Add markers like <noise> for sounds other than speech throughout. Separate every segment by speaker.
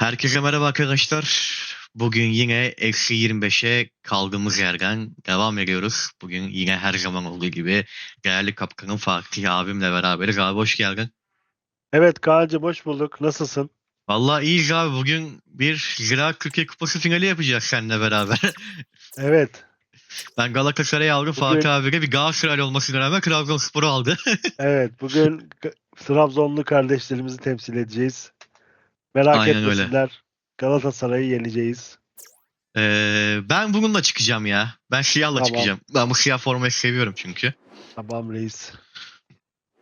Speaker 1: Herkese merhaba arkadaşlar. Bugün yine eksi 25'e kaldığımız yerden devam ediyoruz. Bugün yine her zaman olduğu gibi değerli kapkanın Fatih abimle beraberiz. Abi hoş geldin.
Speaker 2: Evet Kaan'cığım hoş bulduk. Nasılsın?
Speaker 1: Vallahi iyiyiz abi. Bugün bir Zira Türkiye Kupası finali yapacağız seninle beraber. <laughs>
Speaker 2: Evet.
Speaker 1: ben Galatasaray'ı aldım.
Speaker 2: Bugün-
Speaker 1: Fatih abi de bir Galatasaray olmasına rağmen Trabzonspor'u aldı. <laughs>
Speaker 2: Evet. Bugün Trabzonlu kardeşlerimizi temsil edeceğiz. Merak
Speaker 1: Aynen öyle.
Speaker 2: etmesinler. Galatasaray'ı yeneceğiz.
Speaker 1: Ee, ben bununla çıkacağım ya. Ben siyahla
Speaker 2: Tamam.
Speaker 1: çıkacağım. Ben bu siyah formayı seviyorum çünkü.
Speaker 2: Tamam reis.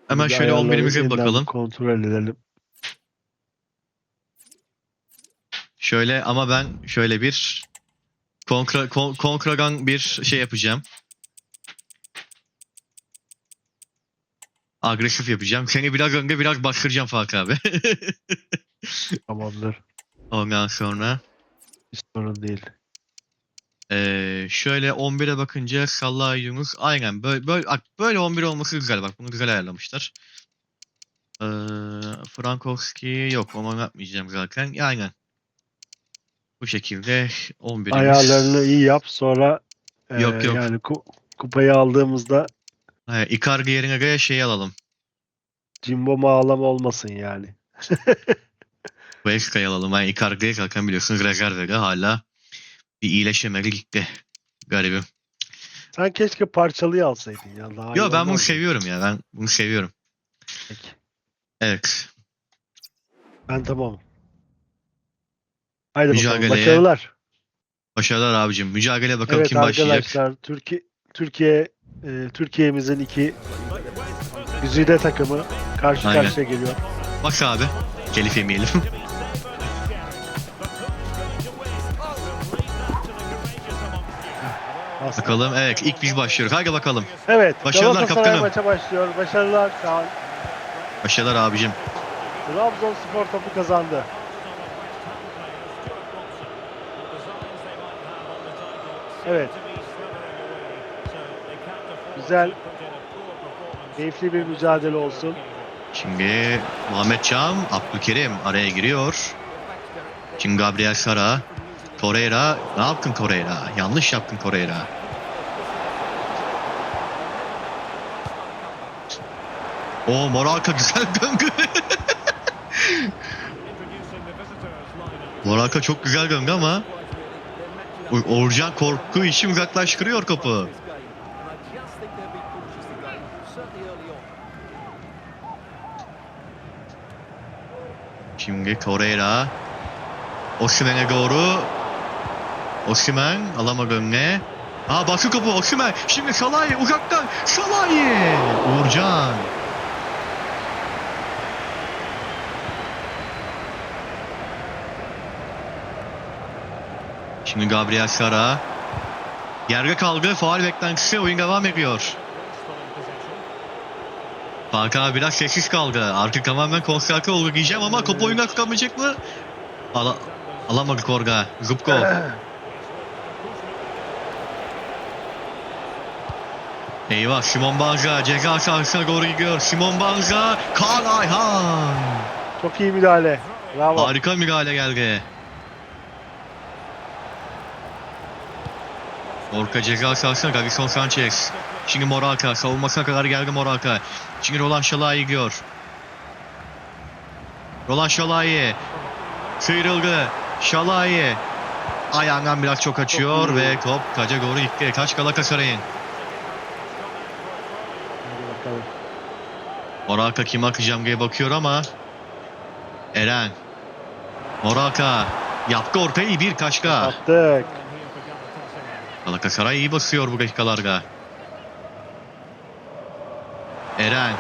Speaker 1: Hemen
Speaker 2: Bir
Speaker 1: şöyle
Speaker 2: ayarları
Speaker 1: 11'imize bir
Speaker 2: yeniden
Speaker 1: bakalım.
Speaker 2: Kontrol edelim.
Speaker 1: Şöyle ama ben şöyle bir kontra, kon, kontragan bir şey yapacağım. Agresif yapacağım. Seni biraz önde biraz bastıracağım Fatih abi. <laughs>
Speaker 2: Tamamdır.
Speaker 1: Ondan sonra
Speaker 2: Hiç sorun değil.
Speaker 1: eee, şöyle 11'e bakınca Salah Yunus aynen böyle, böyle, böyle 11 olması güzel bak bunu güzel ayarlamışlar. Eee Frankowski yok onu yapmayacağım zaten. Aynen. Bu şekilde 11'imiz.
Speaker 2: Ayarlarını iyi yap. Sonra e,
Speaker 1: Yok, yok.
Speaker 2: yani ku- kupayı aldığımızda
Speaker 1: He, Icardi yerine göre şey alalım.
Speaker 2: Jimbo ağlama olmasın yani. <laughs>
Speaker 1: Veska'yı alalım. Ben Icardi'ye zaten biliyorsunuz rezervede hala bir iyileşemedi gitti. Garibim.
Speaker 2: Sen keşke parçalıyı alsaydın ya. Daha
Speaker 1: Yo ben bunu seviyorum ya. Ben bunu seviyorum.
Speaker 2: Peki.
Speaker 1: Evet.
Speaker 2: Ben tamamım. Haydi bakalım. Başarılar.
Speaker 1: Başarılar abicim. Mücadele bakalım
Speaker 2: Evet
Speaker 1: kim başlayacak.
Speaker 2: arkadaşlar Türkiye Türkiye e, Türkiye'mizin iki güzide takımı karşı
Speaker 1: Aynen.
Speaker 2: karşıya geliyor.
Speaker 1: Bak abi. Telif yemeyelim. <laughs>
Speaker 2: Bastı.
Speaker 1: bakalım. Evet ilk biz başlıyoruz. Hadi bakalım.
Speaker 2: Evet
Speaker 1: Başarılar kaptanım.
Speaker 2: maça başlıyor. Başarılar Kaan.
Speaker 1: Başarılar abicim.
Speaker 2: Trabzonspor topu kazandı. Evet. Güzel, keyifli bir mücadele olsun.
Speaker 1: Şimdi Muhammed Can, Abdülkerim araya giriyor. Şimdi Gabriel Sara. Torreira. Ne yaptın Torreira? Yanlış yaptın Torreira. O Moraka güzel <laughs> döngü. Moraka çok güzel döngü ama Orcan korku işi uzaklaştırıyor topu. Şimdi Torreira. Osimhen'e doğru. Osimhen alamadı önüne. Aa baskı kapı Osimhen. Şimdi Salahi uzaktan. Salahi. Uğurcan. Şimdi Gabriel Sara. Yerde kaldı. Faal beklentisi. Oyun devam ediyor. Abi biraz sessiz kaldı. Artık tamamen konsantre oldu diyeceğim ama topu oyuna tutamayacak mı? Ala alamadık orada. Zubkov. <clears throat> Eyvah Simon Banza ceza sahasına doğru gidiyor. Simon Banza, Kaan Ayhan.
Speaker 2: Çok iyi müdahale. Bravo.
Speaker 1: Harika müdahale geldi. Orka ceza sahasına Gavison Sanchez. Şimdi Morata savunmasına kadar geldi Morata. Şimdi Roland Şalai gidiyor. Roland Şalai sıyrıldı. Şalai ayağından biraz çok açıyor ve top kaca doğru gitti. Kaç Galatasaray'ın. Morata kim akacağım diye bakıyor ama Eren Morata yaptı ortayı bir kaçka.
Speaker 2: Attık.
Speaker 1: Galatasaray iyi basıyor bu dakikalarda. Eren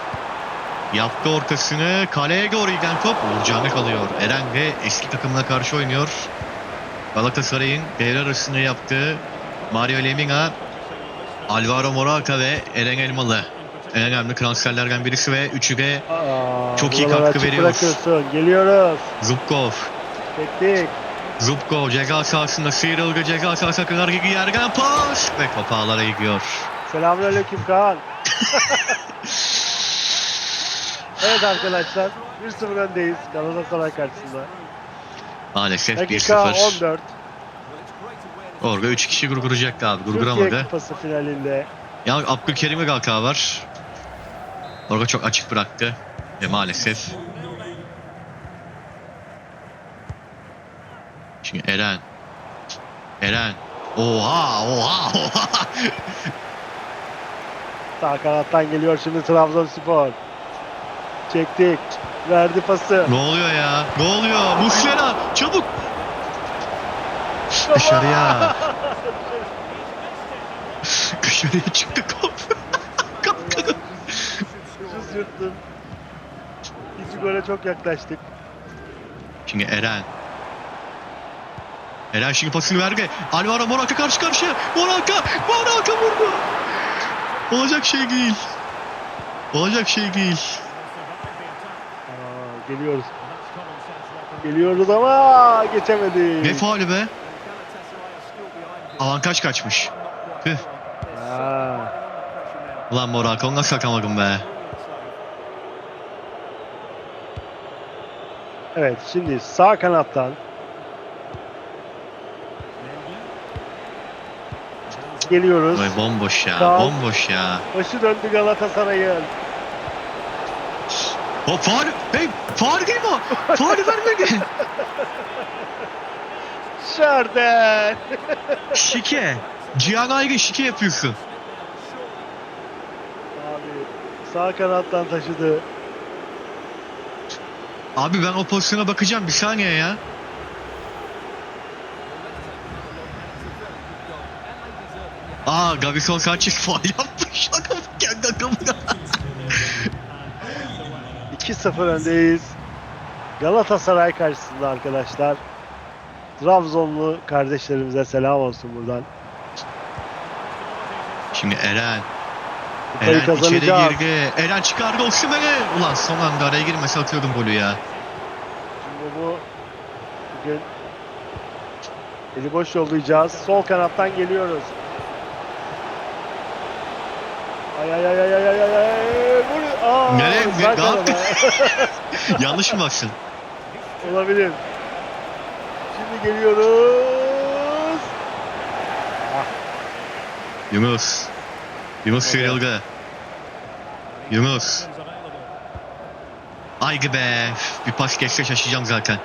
Speaker 1: yaptı ortasını kaleye doğru giden top Uğurcan'da kalıyor. Eren de eski takımına karşı oynuyor. Galatasaray'ın devre arasında yaptığı Mario Lemina, Alvaro Morata ve Eren Elmalı. En önemli transferlerden birisi ve üçü de Çok iyi katkı veriyor.
Speaker 2: Geliyoruz.
Speaker 1: Zubkov.
Speaker 2: Teknik.
Speaker 1: Zubkov ceza sahasında sıyrıldı. Ceza sahasına kadar gidiyor. Yerden pas ve top ağlara gidiyor.
Speaker 2: Selamünaleyküm Kaan. <laughs> evet arkadaşlar 1-0 öndeyiz Galatasaray karşısında.
Speaker 1: Maalesef
Speaker 2: Dakika
Speaker 1: 1-0.
Speaker 2: 14.
Speaker 1: Orada 3 kişi gurguracaktı abi.
Speaker 2: Türkiye
Speaker 1: Gurguramadı.
Speaker 2: Kupası finalinde.
Speaker 1: Ya Abdülkerim'e Galka var. Orada çok açık bıraktı. Ve maalesef. Şimdi Eren. Eren. Oha oha <laughs> oha.
Speaker 2: Sağ kanattan geliyor şimdi Trabzonspor. Çektik. Verdi pası.
Speaker 1: ne oluyor ya? Ne oluyor? Muslera çabuk. Dışarıya. <laughs> Dışarıya çıktı kop. Kalk.
Speaker 2: Ucuz yırttım. İkinci gole çok yaklaştık.
Speaker 1: Şimdi Eren. Eren şimdi pasını verdi. Alvaro Morata karşı karşıya. Morata! Morata vurdu. Olacak şey değil. Olacak şey değil.
Speaker 2: Aa, geliyoruz. Geliyoruz ama geçemedik.
Speaker 1: Ne faulü be? Avantaj kaçmış. Tüh.
Speaker 2: Aa,
Speaker 1: Ulan Morata onu nasıl atamadın be?
Speaker 2: evet şimdi sağ kanattan geliyoruz.
Speaker 1: Vay bomboş ya.
Speaker 2: Sağ.
Speaker 1: Bomboş ya.
Speaker 2: Başı döndü Galatasaray'ın.
Speaker 1: O faul. Hey faul değil mi o? Faulü vermedi.
Speaker 2: Şerden.
Speaker 1: şike. Cihan Aygın şike yapıyorsun.
Speaker 2: Abi sağ kanattan taşıdı.
Speaker 1: Abi ben o pozisyona bakacağım bir saniye ya. Aa Gabison Sanchez faul yapmış. Adam kendi adamına. <laughs>
Speaker 2: 2-0 öndeyiz. Galatasaray karşısında arkadaşlar. Trabzonlu kardeşlerimize selam olsun buradan.
Speaker 1: Şimdi Eren.
Speaker 2: Kupayı
Speaker 1: Eren içeri girdi. Eren çıkardı Osimhen'i. Ulan son anda araya girmese atıyordum golü ya.
Speaker 2: Şimdi bu bugün eli boş yollayacağız. Sol kanattan geliyoruz. Ay ay ay ay ay ay ay ay. Vur. Aa,
Speaker 1: Nereye? Ne- ne. <laughs> Yanlış mı baksın?
Speaker 2: Olabilir. Şimdi geliyoruz.
Speaker 1: Yunus. Yunus
Speaker 2: Evet.
Speaker 1: sıyrıldı. Yunus. Haydi be. Bir pas geçse şaşacağım zaten.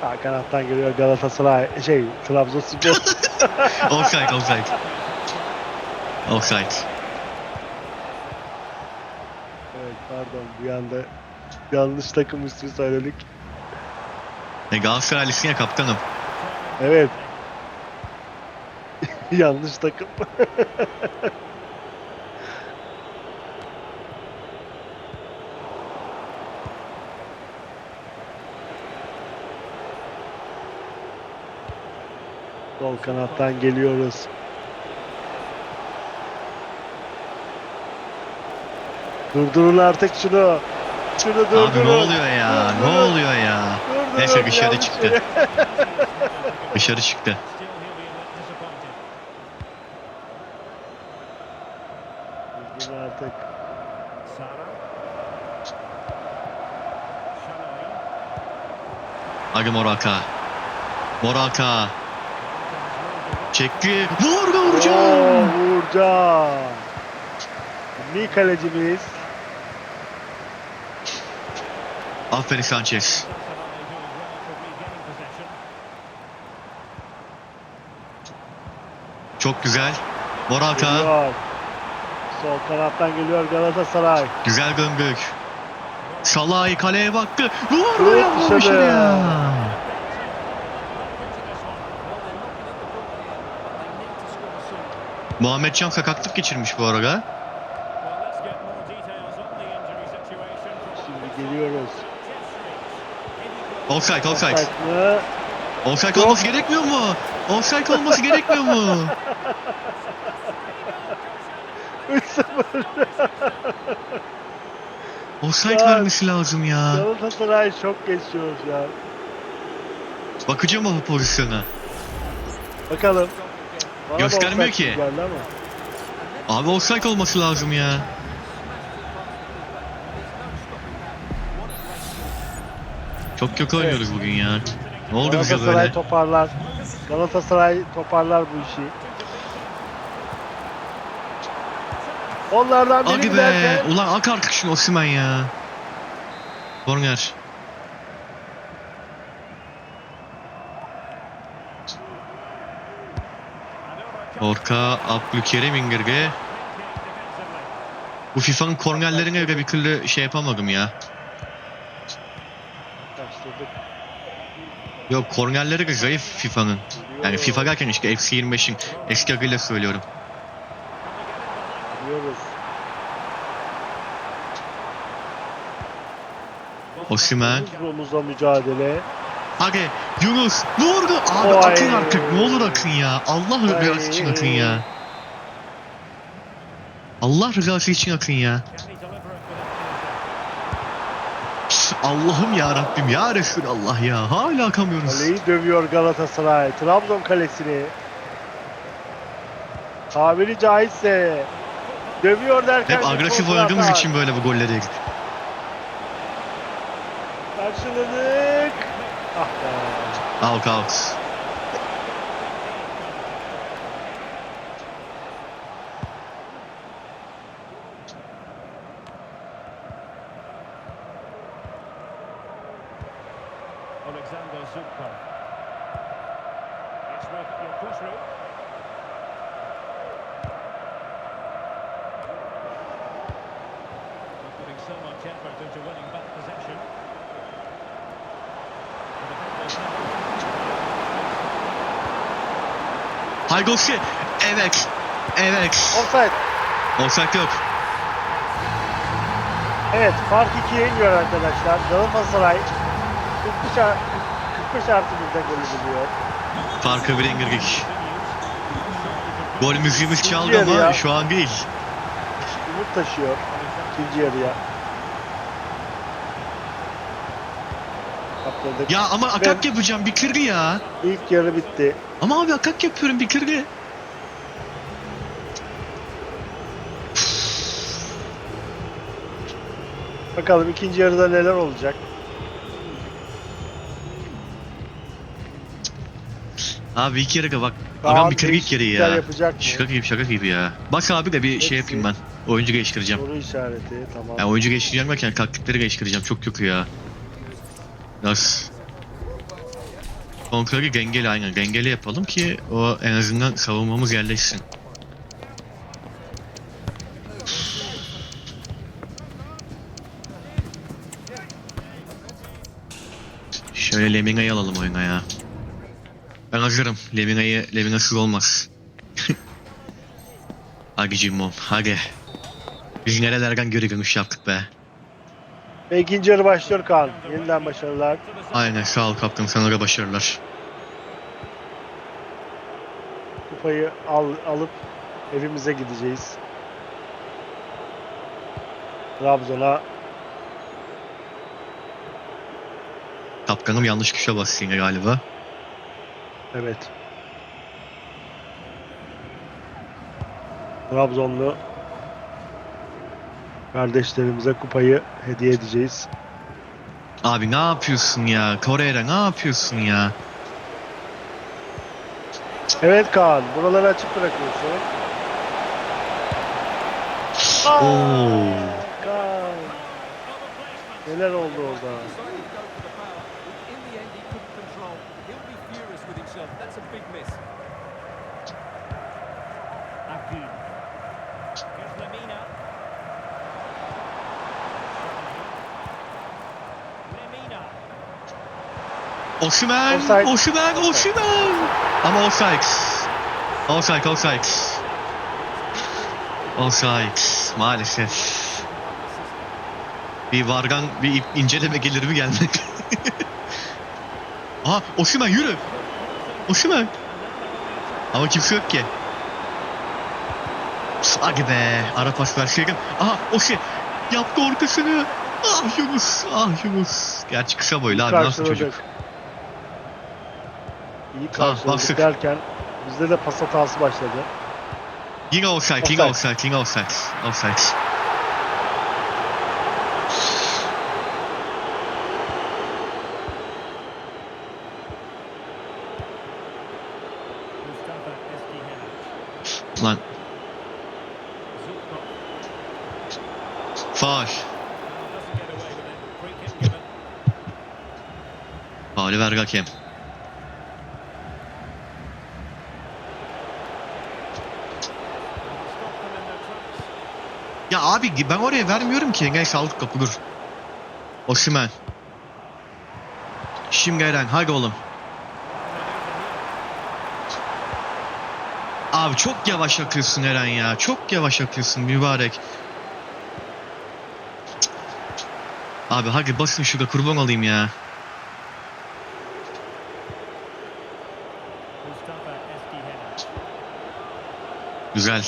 Speaker 2: Sağ kanattan geliyor Galatasaray. Şey Trabzonspor. <laughs>
Speaker 1: Offside, offside. Offside.
Speaker 2: evet pardon bir anda yanlış takım ismi söyledik.
Speaker 1: E, Galatasaraylısın ya kaptanım.
Speaker 2: Evet. <laughs> yanlış takım. <laughs> Sol kanattan geliyoruz. Durdurun artık şunu. Şunu durdurun.
Speaker 1: Abi ne oluyor ya? Ne
Speaker 2: Durdurun.
Speaker 1: oluyor ya?
Speaker 2: Durdurun,
Speaker 1: Neyse dışarı çıktı. <laughs> Dışarı çıktı.
Speaker 2: Durdurun artık.
Speaker 1: Morata. Morata. Çekti. Vur be Uğurcan.
Speaker 2: Uğurcan. Milli kalecimiz.
Speaker 1: Aferin Sanchez. Çok güzel. Morata.
Speaker 2: Geliyor. Sol kanattan geliyor Galatasaray.
Speaker 1: Güzel gömgök. Salah'ı kaleye baktı. Vur
Speaker 2: Çok
Speaker 1: be yapmamış
Speaker 2: dışarı.
Speaker 1: ya. Muhammed Can sakatlık geçirmiş bu arada.
Speaker 2: Şimdi geliyoruz.
Speaker 1: Offside, offside.
Speaker 2: Offside
Speaker 1: olması gerekmiyor mu? Offside olması gerekmiyor mu?
Speaker 2: 3-0. <laughs>
Speaker 1: Offside
Speaker 2: Ya.
Speaker 1: vermesi lazım ya.
Speaker 2: Galatasaray çok geçiyor şu an.
Speaker 1: Bakacağım o pozisyona.
Speaker 2: Bakalım. Bana
Speaker 1: Göstermiyor ki.
Speaker 2: geldi ama.
Speaker 1: Abi offside olması lazım ya. Çok kötü oynuyoruz bugün ya. Ne oldu bize
Speaker 2: Galatasaray
Speaker 1: böyle?
Speaker 2: toparlar. Galatasaray toparlar bu işi. Onlardan biri
Speaker 1: Hadi be.
Speaker 2: giderken
Speaker 1: Ulan ak artık şunu Osimhen ya. Korner. Orka Abdülkerim indirdi. Bu FIFA'nın kornerlerine göre bir türlü şey yapamadım ya. Yok kornerleri de zayıf FIFA'nın. Yani FIFA derken işte FC25'in eski adıyla söylüyorum.
Speaker 2: Biliyoruz.
Speaker 1: Osimhen.
Speaker 2: Omuz omuza mücadele.
Speaker 1: Hadi Yunus oldu? Abi
Speaker 2: Oy.
Speaker 1: akın artık ne olur akın ya. Allah rızası için akın ya. Allah rızası için akın ya. Allah'ım ya Rabbim ya Resulallah ya. Hala akamıyoruz.
Speaker 2: Kaleyi dövüyor Galatasaray. Trabzon kalesini. Tabiri caizse dövüyor derken
Speaker 1: Hep agresif oynadığımız için böyle bu golleri yedik.
Speaker 2: Karşıladık. Ah be.
Speaker 1: Out out. Haygosi. Evet. Evet.
Speaker 2: Offside.
Speaker 1: Offside yok.
Speaker 2: Evet fark 2'ye iniyor arkadaşlar. Galatasaray 45 ar- 45 artı 1'de golü buluyor.
Speaker 1: Farkı bir indirdik. Gol müziğimiz çaldı ama
Speaker 2: ya.
Speaker 1: şu an değil.
Speaker 2: Umut taşıyor ikinci yarıya. Kaptırdık.
Speaker 1: Ya ama akak yapacağım bitirdi ya.
Speaker 2: İlk yarı bitti.
Speaker 1: Ama abi akak yapıyorum bitirdi.
Speaker 2: Bakalım ikinci yarıda neler olacak.
Speaker 1: Abi ilk yarıda bak.
Speaker 2: Kaan
Speaker 1: Adam bitirdi ilk yarıyı
Speaker 2: değişiklikler
Speaker 1: ya.
Speaker 2: yapacak mı?
Speaker 1: Şaka gibi şaka gibi ya. Bak abi de bir
Speaker 2: Hepsi.
Speaker 1: şey yapayım ben. Oyuncu geliştireceğim.
Speaker 2: Soru işareti tamam.
Speaker 1: Yani oyuncu geliştireceğim derken taktikleri geliştireceğim. Çok kötü ya. Biraz Kontrolü dengeli aynen. Dengeli yapalım ki o en azından savunmamız yerleşsin. Şöyle Lemina'yı alalım oyuna ya. Ben hazırım. Lemina'yı Lemina'sız olmaz. <laughs> hadi Cimbom hadi. Biz nerelerden dönüş yaptık be.
Speaker 2: Ve ikinci yarı başlıyor Kaan. Yeniden başarılar.
Speaker 1: Aynen sağ ol kaptan sana başarılar.
Speaker 2: Kupayı al, alıp evimize gideceğiz. Trabzon'a
Speaker 1: Kaptanım yanlış kişiye bastı yine galiba.
Speaker 2: evet. Trabzonlu kardeşlerimize kupayı hediye edeceğiz.
Speaker 1: Abi ne yapıyorsun ya? Kore'de ne yapıyorsun ya?
Speaker 2: Evet Kaan, buraları açık bırakıyorsun. Aa,
Speaker 1: Oo.
Speaker 2: Kaan. Neler oldu orada?
Speaker 3: In the end, he couldn't control. He'll be furious with himself. That's a big miss.
Speaker 4: Akgün. Here's Lemina. Lemina.
Speaker 2: Offside.
Speaker 1: Osimhen! Osimhen! Ama offside. Offside, offside. Offside. Maalesef. Bir vargan, bir inceleme gelir mi gelmek? <laughs> Aha Osimhen yürü! Osimhen! Ama kimse yok ki. Hadi be. Ara pas verseydin. Aha Osi. Yaptı ortasını. Ah Yunus. Ah Yunus. Gerçi kısa boylu abi nasıl çocuk.
Speaker 2: İyi
Speaker 1: Ah,
Speaker 2: karşıladık
Speaker 1: bastık.
Speaker 2: derken Bizde de pas hatası başladı.
Speaker 1: Yine offside, yine
Speaker 2: Offside.
Speaker 1: offside, yine offside. Offside. Lan faul.
Speaker 4: Doesn't get away with it. Free kick given.
Speaker 1: Faulü ver hakem.
Speaker 4: Stop them in their tracks.
Speaker 1: Ya abi ben oraya vermiyorum ki. Neyse aldık kapı dur. Osimhen. Şimdi Eren hadi oğlum. Abi çok yavaş akıyorsun Eren ya. Çok yavaş akıyorsun mübarek. Abi hadi basın şurada kurban olayım ya. Güzel.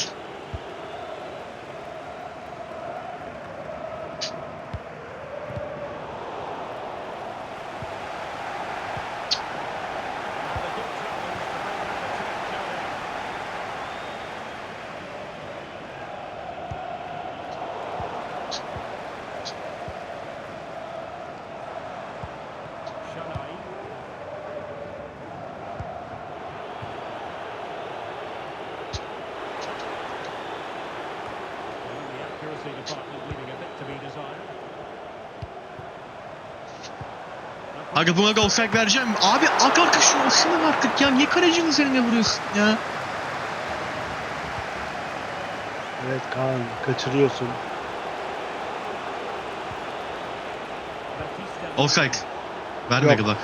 Speaker 1: Hadi buna da olsak vereceğim. Abi ak arkadaşın Osimhen artık ya. Niye kalecinin üzerine vuruyorsun ya?
Speaker 2: Evet Kaan kaçırıyorsun.
Speaker 1: Offside. Vermedi
Speaker 2: Yok.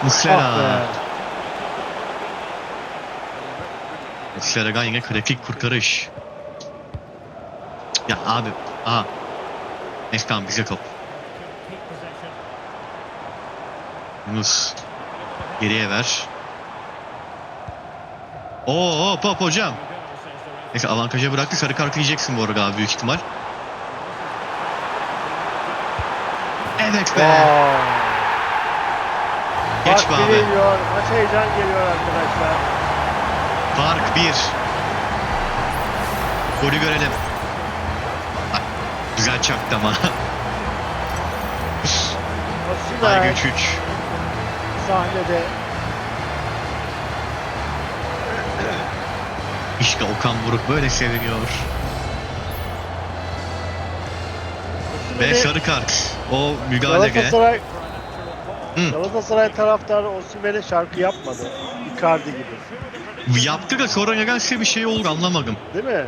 Speaker 2: Ah
Speaker 1: Muslera.
Speaker 2: be.
Speaker 1: Muslera'dan yine kritik kurtarış. Ya abi. Aha. Tamam bize top. Yunus. Geriye ver. Oo hop hocam. Neyse avantaja bıraktı. Sarı kart yiyeceksin bu arada abi büyük ihtimal. Evet be. Geç be
Speaker 2: Bak
Speaker 1: abi.
Speaker 2: geliyor. Maç heyecan geliyor arkadaşlar.
Speaker 1: Fark 1. Golü görelim. Güzel çaktı ama.
Speaker 2: Osimhen
Speaker 1: Aygün 3.
Speaker 2: sahnede.
Speaker 1: İşte Okan Buruk böyle seviniyor. Ve
Speaker 2: Osimhen'i
Speaker 1: sarı kart. O müdahalede.
Speaker 2: Galatasaray,
Speaker 1: Hı.
Speaker 2: Galatasaray taraftarı Osimhen'e şarkı yapmadı. Icardi gibi.
Speaker 1: Yaptı da sonra nedense bir şey oldu anlamadım.
Speaker 2: Değil mi?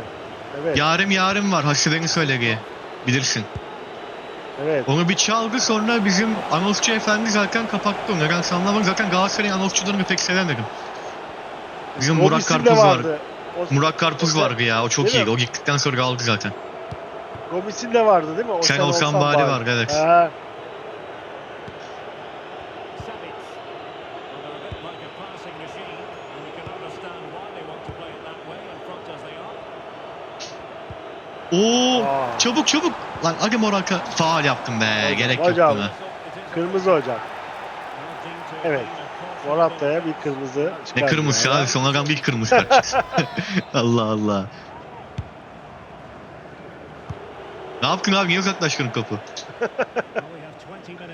Speaker 2: Evet.
Speaker 1: Yarım yarım var Hasibe'nin söylediği. Bilirsin.
Speaker 2: Evet.
Speaker 1: Onu bir çaldı sonra bizim anonsçu efendi zaten kapattı onu. Nedense anlamadım. Zaten Galatasaray'ın anonsçularını pek sevemedim. Bizim Murat
Speaker 2: Gomis'in de
Speaker 1: Karpuz var.
Speaker 2: vardı. Os-
Speaker 1: Murat Karpuz
Speaker 2: Osimhen-
Speaker 1: vardı ya o çok
Speaker 2: Değil
Speaker 1: iyiydi.
Speaker 2: mi?
Speaker 1: O gittikten sonra aldı zaten.
Speaker 2: Gomis'in de vardı değil mi? O
Speaker 1: Sen olsan bari var, evet.
Speaker 2: Ha,
Speaker 1: Oo
Speaker 2: Aa.
Speaker 1: çabuk çabuk. Lan hadi Moraka. Faal yaptım be.
Speaker 2: Hocam,
Speaker 1: Gerek yok
Speaker 2: hocam.
Speaker 1: buna.
Speaker 2: Kırmızı hocam. Evet. Morata'ya bir kırmızı
Speaker 1: Ne
Speaker 2: çıkardı.
Speaker 1: kırmızı abi sonradan bir kırmızı kart. <laughs> <laughs> Allah Allah. Ne yaptın abi niye uzaklaştın topu?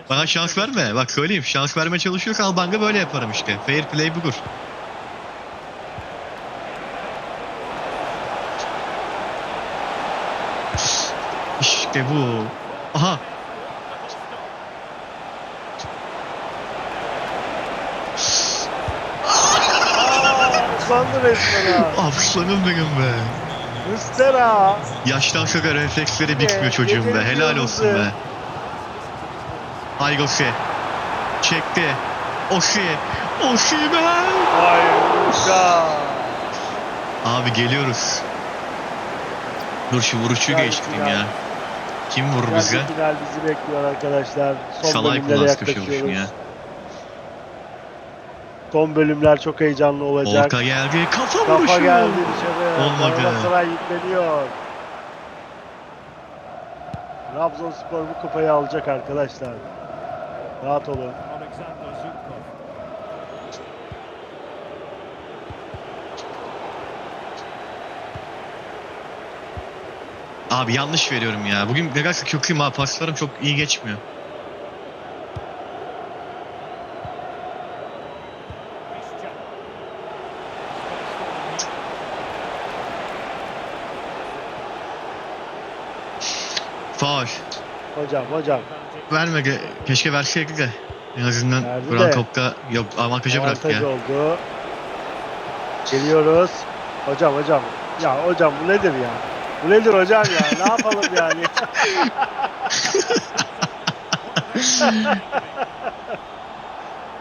Speaker 1: Bana şans verme. Bak söyleyeyim şans vermeye çalışıyorsan Albanka böyle yaparım işte. Fair play budur. İşte bu. Aha.
Speaker 2: Uzandı resmen ha.
Speaker 1: Aslanım benim be.
Speaker 2: Mustera.
Speaker 1: Yaştan sonra refleksleri bitmiyor
Speaker 2: Evet,
Speaker 1: çocuğum be. Helal olsun be. Aygossi. Çekti. Osi. Osi be.
Speaker 2: Ay Musa.
Speaker 1: Abi geliyoruz. Dur şu vuruşu geçtim
Speaker 2: final.
Speaker 1: ya. Kim vurur bize?
Speaker 2: Geldi final bizi bekliyor arkadaşlar. Son
Speaker 1: Şalay
Speaker 2: bölümlere yaklaşıyoruz.
Speaker 1: ya.
Speaker 2: Son bölümler çok heyecanlı olacak.
Speaker 1: Orta geldi. Kafa,
Speaker 2: Kafa
Speaker 1: vuruşu.
Speaker 2: geldi dışarı.
Speaker 1: Olmadı.
Speaker 2: Galatasaray yükleniyor. Trabzonspor bu kupayı alacak arkadaşlar. Rahat olun.
Speaker 4: Alexander Zubkov.
Speaker 1: Abi yanlış veriyorum ya. Bugün nedense köküyüm ha. Paslarım çok iyi geçmiyor. Faul.
Speaker 2: Hocam hocam.
Speaker 1: Verme. ge- Keşke verseydik de. En azından
Speaker 2: Verdi
Speaker 1: Kur'an
Speaker 2: de.
Speaker 1: Top'ta yok avantaja bıraktı ya.
Speaker 2: oldu. Geliyoruz. Hocam hocam. Ya hocam bu nedir ya? Bu nedir hocam ya? Ne yapalım yani?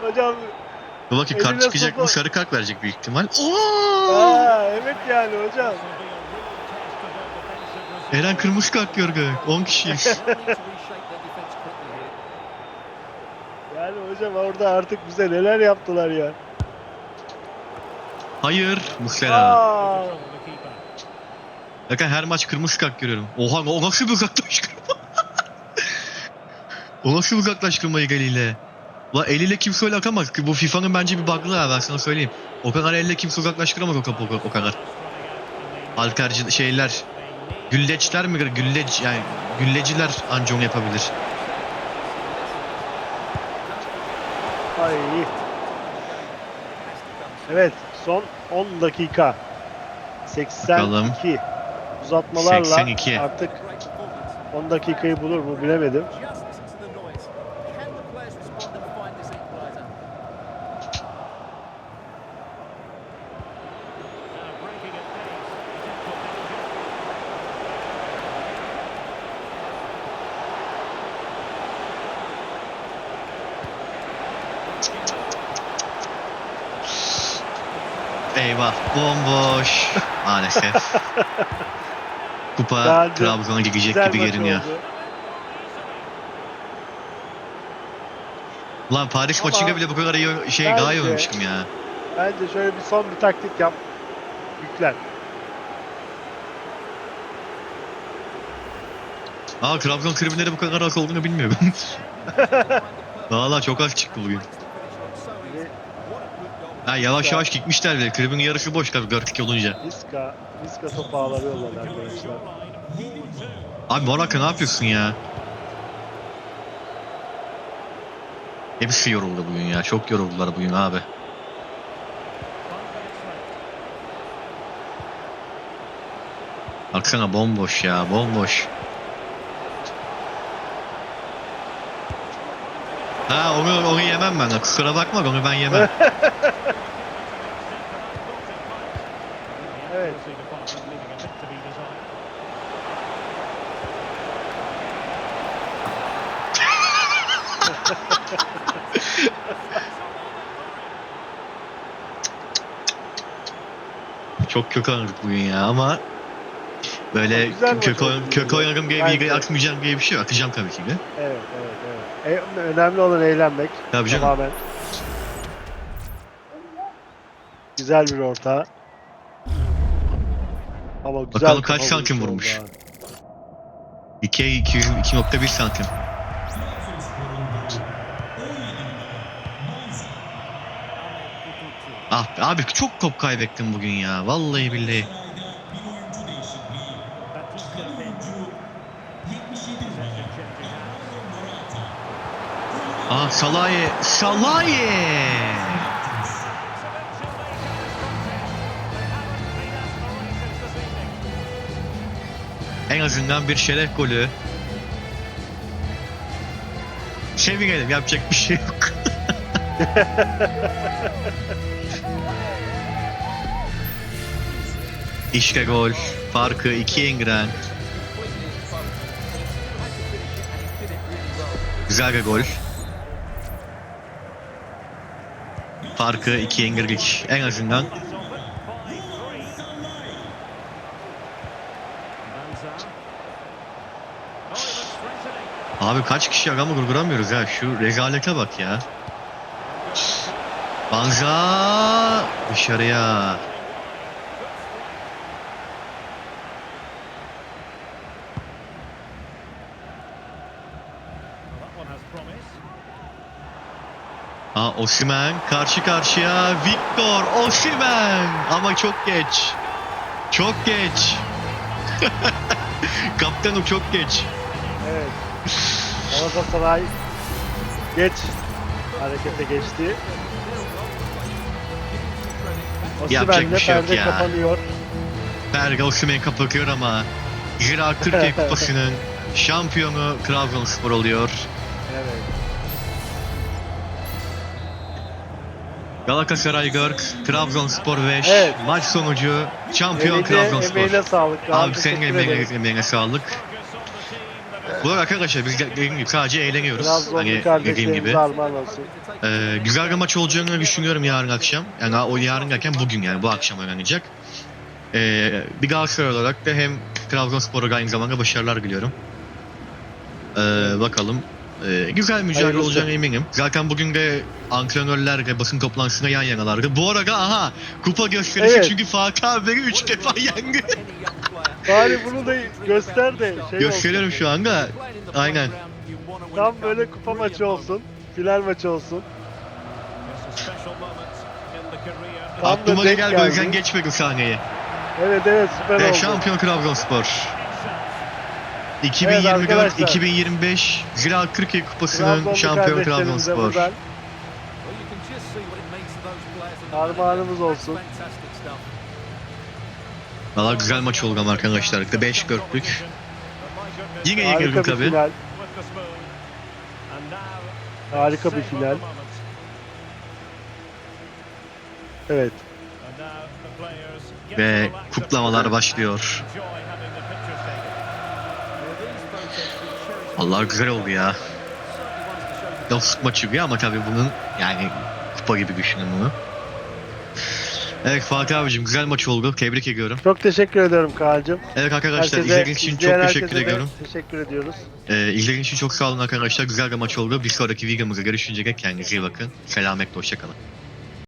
Speaker 2: hocam
Speaker 1: vakit
Speaker 2: Eline
Speaker 1: kart çıkacak
Speaker 2: sopa-
Speaker 1: mı sarı kart verecek büyük ihtimal. Oo!
Speaker 2: aa, evet yani hocam.
Speaker 1: Eren kırmızı kart gördü. 10 kişiyiz.
Speaker 2: Yani hocam orada artık bize neler yaptılar ya.
Speaker 1: Hayır. Muslera.
Speaker 2: Aa,
Speaker 1: Bakın her maç kırmızı kart görüyorum. Oha o nasıl bir uzaklaştırma? <laughs> o nasıl bir uzaklaştırma eliyle? La eliyle kimse öyle atamaz ki. Bu FIFA'nın bence bir bug'lı ha ben sana söyleyeyim. O kadar elle kimse uzaklaştıramaz o o, o kadar. Halterci şeyler. Gülleçler mi? Güllec yani gülleciler anca onu yapabilir.
Speaker 2: ay. Evet son 10 dakika. 82. Uzatmalarla
Speaker 1: 82.
Speaker 2: artık
Speaker 3: Great performance.
Speaker 2: 10 dakikayı bulur mu bilemedim.
Speaker 1: Eyvah bomboş. Maalesef. <laughs> Kupa Trabzon'a gidecek gibi görünüyor. Lan Paris
Speaker 2: Ama
Speaker 1: maçında bile bu kadar iyi şey
Speaker 2: bence-
Speaker 1: oynamıştım ya.
Speaker 2: Bence şöyle bir son bir taktik yap. Yüklen.
Speaker 1: Aa Trabzon tribünleri bu kadar az olduğunu bilmiyorum. <laughs> Valla çok az çıktı bugün. Ha yavaş yavaş gitmişler bile. Tribünün yarısı boş tabii 4-2 olunca.
Speaker 2: Viska, Viska topu ağlarıyorlar arkadaşlar.
Speaker 4: Scoreline 4-2.
Speaker 1: Abi Monaco ne yapıyorsun ya? Hepsi yoruldu bugün ya. Çok yoruldular bugün abi. Baksana bomboş ya bomboş. Ha onu, onu yemem ben. Kusura bakma onu ben yemem. <laughs>
Speaker 2: Evet.
Speaker 4: The department leaving a bit to be desired. <laughs>
Speaker 1: Çok kök oynadık bugün ya ama böyle
Speaker 2: Ama güzel maç
Speaker 1: kök,
Speaker 2: oldu.
Speaker 1: oyn- kök oynadım diye
Speaker 2: Bence.
Speaker 1: bir atmayacağım diye bir şey yok. Atacağım tabii ki de.
Speaker 2: Evet, evet, evet. E, önemli olan eğlenmek.
Speaker 1: Tabii canım.
Speaker 2: Tamamen. Güzel bir orta. Ama güzel
Speaker 1: Bakalım kaç santim vurmuş.
Speaker 2: oldu
Speaker 1: 2 2.1 santim. Ah abi çok top kaybettim bugün ya. Vallahi billahi. Ah Salaye. Salaye. En azından bir şeref golü. Sevinelim yapacak bir şey yok. <laughs> işte gol. Farkı ikiye indiren. Güzel bir gol. Farkı ikiye indirdik. En azından Abi kaç kişi adamı durduramıyoruz ya. Şu rezalete bak ya. Banza dışarıya. Ha Osimhen karşı karşıya Victor Osimhen ama çok geç. Çok geç. <laughs> Kaptanım çok geç.
Speaker 2: Evet. Galatasaray geç harekete geçti.
Speaker 1: Yapacak
Speaker 2: Osimhen'le
Speaker 1: bir şey yok
Speaker 2: perde
Speaker 1: ya.
Speaker 2: kapanıyor.
Speaker 1: Berga Osimhen kapatıyor ama Zira Türkiye <laughs> Kupası'nın şampiyonu Trabzonspor oluyor.
Speaker 2: Evet.
Speaker 1: Galatasaray Görk, Trabzonspor 5.
Speaker 2: Evet.
Speaker 1: Maç sonucu şampiyon
Speaker 2: Eline,
Speaker 1: Trabzonspor.
Speaker 2: emeğine sağlık.
Speaker 1: Abi senin
Speaker 2: Teşekkür
Speaker 1: emeğine,
Speaker 2: ederiz.
Speaker 1: emeğine sağlık. Bu arada arkadaşlar biz de- dediğim gibi sadece eğleniyoruz. Hani dediğim gibi.
Speaker 2: armağan olsun.
Speaker 1: Ee, güzel bir maç olacağını düşünüyorum yarın akşam. Yani o yarın derken bugün yani bu akşam oynanacak. Ee, bir Galatasaray olarak da hem Trabzonspor'a aynı zamanda başarılar diliyorum. Ee, bakalım. Ee, güzel mücadele
Speaker 2: Hayırlısı.
Speaker 1: olacağına eminim. Zaten bugün de antrenörler basın toplantısında yan yanalardı. Bu arada aha kupa gösterisi
Speaker 2: Evet.
Speaker 1: çünkü Fatih abi 3 defa yendi. <laughs>
Speaker 2: Bari bunu da göster de şey
Speaker 1: Gösteriyorum
Speaker 2: olsun.
Speaker 1: şu anda. Aynen.
Speaker 2: Tam böyle kupa maçı olsun. Final maçı olsun. Tam da
Speaker 1: Aklıma
Speaker 2: denk
Speaker 1: geldi o yüzden
Speaker 2: geldi.
Speaker 1: geçmedi sahneyi.
Speaker 2: Evet evet süper
Speaker 1: Ve
Speaker 2: oldu.
Speaker 1: şampiyon Trabzonspor.
Speaker 2: Evet
Speaker 1: 2024
Speaker 2: arkadaşlar.
Speaker 1: 2025 Ziraat Türkiye Kupası'nın şampiyonu Trabzonspor.
Speaker 2: Armağanımız olsun.
Speaker 1: Valla güzel maç oldu ama arkadaşlar. De 5 görklük. Yine yenildim
Speaker 2: bir
Speaker 1: tabii.
Speaker 2: final. Harika bir final. Evet.
Speaker 1: Ve kutlamalar başlıyor. Allah güzel oldu ya. Dostluk maçı gibi ama tabii bunun yani kupa gibi düşünün bunu. Evet Fatih abicim güzel maç oldu. Tebrik ediyorum.
Speaker 2: Çok teşekkür ediyorum Kaan'cığım.
Speaker 1: Evet arkadaşlar
Speaker 2: Herkese,
Speaker 1: izlediğiniz için çok teşekkür ediyorum.
Speaker 2: Teşekkür ediyoruz.
Speaker 1: Ee, izlediğiniz için çok sağ olun arkadaşlar. Güzel bir maç oldu. Bir sonraki videomuzda görüşünceye kendinize iyi bakın. Selametle hoşçakalın.